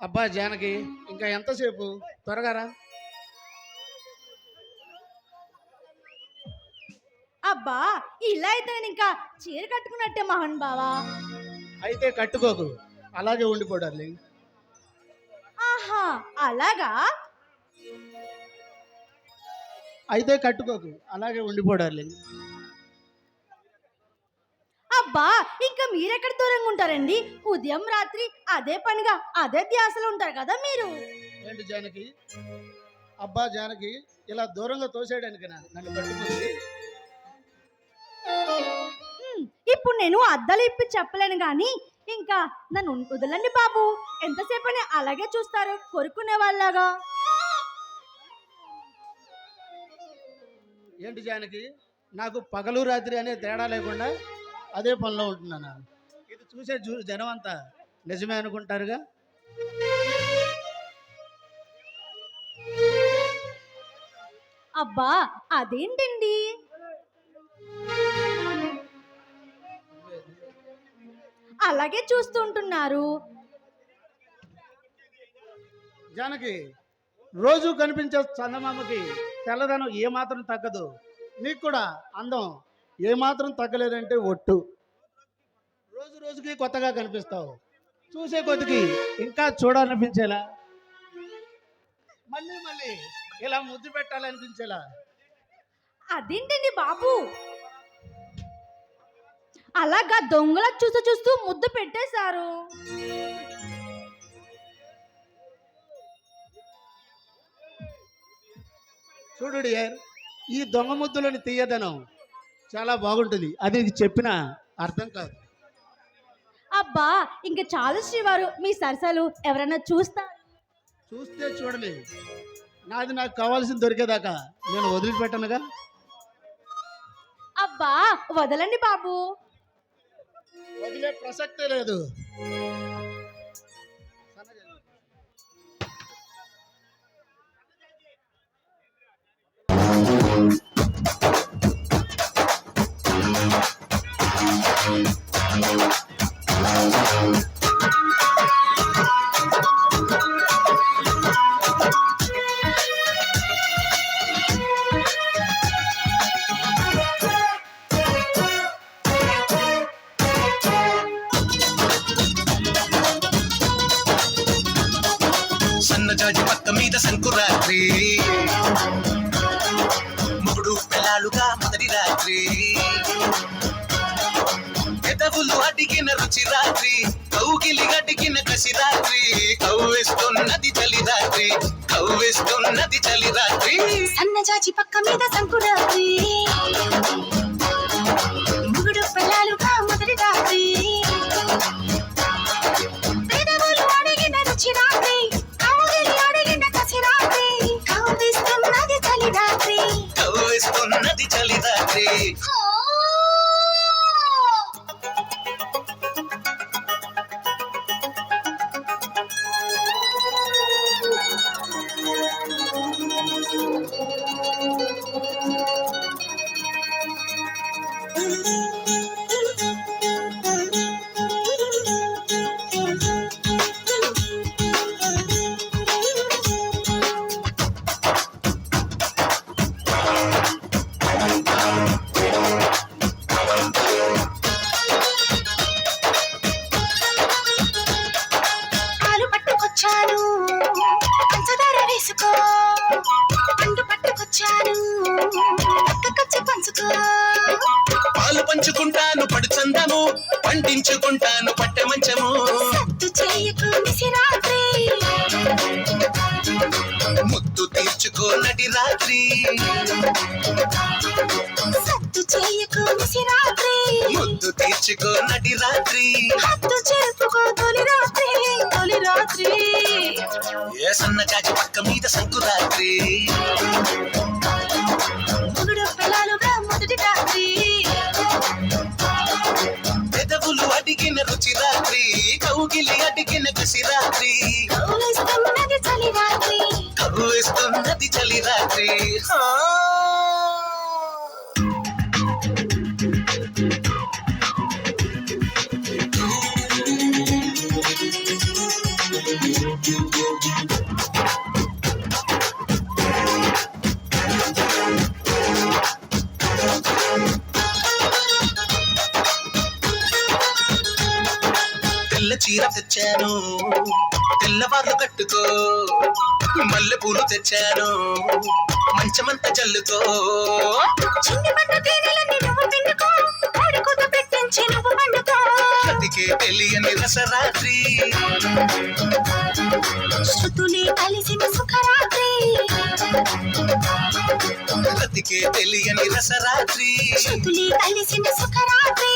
అబ్బా జానకి ఇంకా ఎంతసేపు? త్వరగా రా. అబ్బా ఇలా అయితే నేను ఇంకా చీర కట్టుకున్నట్టే మోహన్ బావా. అయితే కట్టుకోకు. అలాగే ఉండిపో డార్లింగ్. ఆహా అలాగా? అయితే కట్టుకోకు. అలాగే ఉండిపో డార్లింగ్. మీరెక్కడ దూరంగా ఉంటారండి? ఉదయం రాత్రి అదే పనిగా అదే ధ్యాసలో ఉంటారు కదా మీరు? ఏంటి జానకి? అబ్బా జానకి ఇలా దూరంగా తోసేయడానికి నన్ను పట్టుకుంది హ్మ్, ఇప్పుడు నేను అద్దాలు ఇప్పి చెప్పలేను కానీ ఇంకా నన్ను వదలండి బాబు. ఎంతసేపు అని అలాగే చూస్తారు కొరుకునే వాళ్ళగా ఏంటి జానకి? నాకు పగలు రాత్రి అనే తేడా లేకుండా అదే పనిలో ఉంటున్నాను. ఇది చూసే చూ జనం అంతా నిజమే అనుకుంటారుగా? అబ్బా అదేంటండి? అలాగే చూస్తుంటున్నారు జానకి రోజు కనిపించే చందమామకి తెల్లదనం ఏమాత్రం తగ్గదు. నీకు కూడా అందం. ఏమాత్రం తగ్గలేదంటే ఒట్టు. రోజు రోజుకి కొత్తగా కనిపిస్తావు. చూసే కొద్దికి ఇంకా చూడాలనిపించేలా? మళ్ళీ మళ్ళీ ఇలా ముద్దు పెట్టాలనిపించేలా? అదేంటండి బాబు? అలాగా దొంగల చూస్తూ చూస్తూ ముద్దు పెట్టేశారు. చూడు డియర్ ఈ దొంగ ముద్దులోని తీయదనం. చాలా బాగుంటుంది. అది నీకు చెప్పిన అర్థం కాదు. అబ్బా ఇంక చాలు శ్రీవారు మీ సరసలు ఎవరైనా చూస్తా? చూస్తే చూడలే. నాది నాకు కావాల్సింది దొరికేదాకా నేను వదిలిపెట్టనుగా. అబ్బా వదలండి బాబు. వదిలే ప్రసక్తే లేదు. సన్నజాజి పక్క మీద సంకురాత్రి రుచి రాత్రి. కౌగిలి గడికిన కసి రాత్రి. కవ్వేస్తున్నది చలి రాత్రి. కవ్వేస్తున్నది చలి రాత్రి. సన్నజాజి పక్క మీద సంకురాత్రి. పాలు పంచుకుంటాను పడు చందము. పండించుకుంటాను పట్టె మంచము. ముద్దు తీర్చుకో నడి రాత్రి. ముద్దు తీర్చుకో నడి రాత్రి. తొలి రాత్రి తొలి రాత్రి. ఏ సన్న చాచి పక్క మీద సంకురాత్రి. అడిగిన రుచి రాత్రి కౌగిలి అడిగిన కసి రాత్రి. కౌలిస్తున్నది చలి రాత్రి. కవ్వేస్తున్నది చలి రాత్రి. తెచ్చాను. తెల్లవార్లు కట్టుకో. మల్లె పూలు తెచ్చాను. మంచమంత బ్రతికే తెలియని రసరాత్రి. శృతులే కలిసిన సుఖరాత్రి. బ్రతికే తెలియని రసరాత్రి. శృతులే కలిసిన సుఖరాత్రి.